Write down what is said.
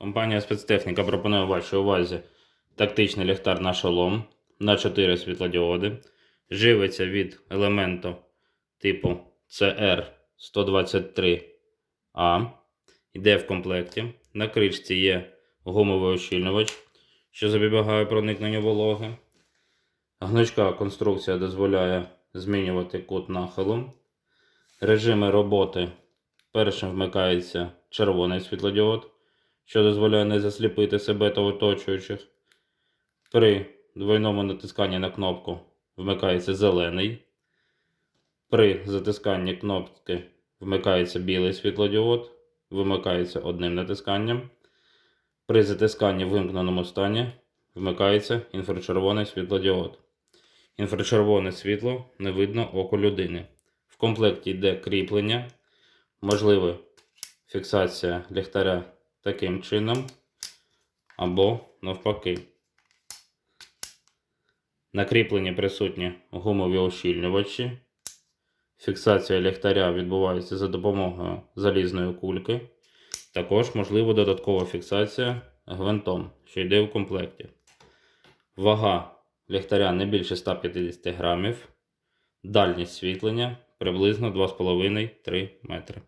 Компанія спецтехніка пропонує вашій увазі тактичний ліхтар на шолом на 4 світлодіоди. Живиться від елементу типу CR123A. Йде в комплекті. На кришці є гумовий ощільнювач, що запобігає проникненню вологи. Гнучка конструкція дозволяє змінювати кут нахилу. Режими роботи першим вмикається червоний світлодіод, що дозволяє не засліпити себе та оточуючих. При двойному натисканні на кнопку вмикається зелений. При затисканні кнопки вмикається білий світлодіод, вимикається одним натисканням. При затисканні в вимкненому стані вмикається інфрачервоний світлодіод. Інфрачервоне світло не видно оку людини. В комплекті йде кріплення, можлива фіксація ліхтаря таким чином або навпаки. На кріпленні присутні гумові ощільнювачі. Фіксація ліхтаря відбувається за допомогою залізної кульки. Також можлива додаткова фіксація гвинтом, що йде в комплекті. Вага ліхтаря не більше 150 грамів. Дальність світлення приблизно 2,5-3 метри.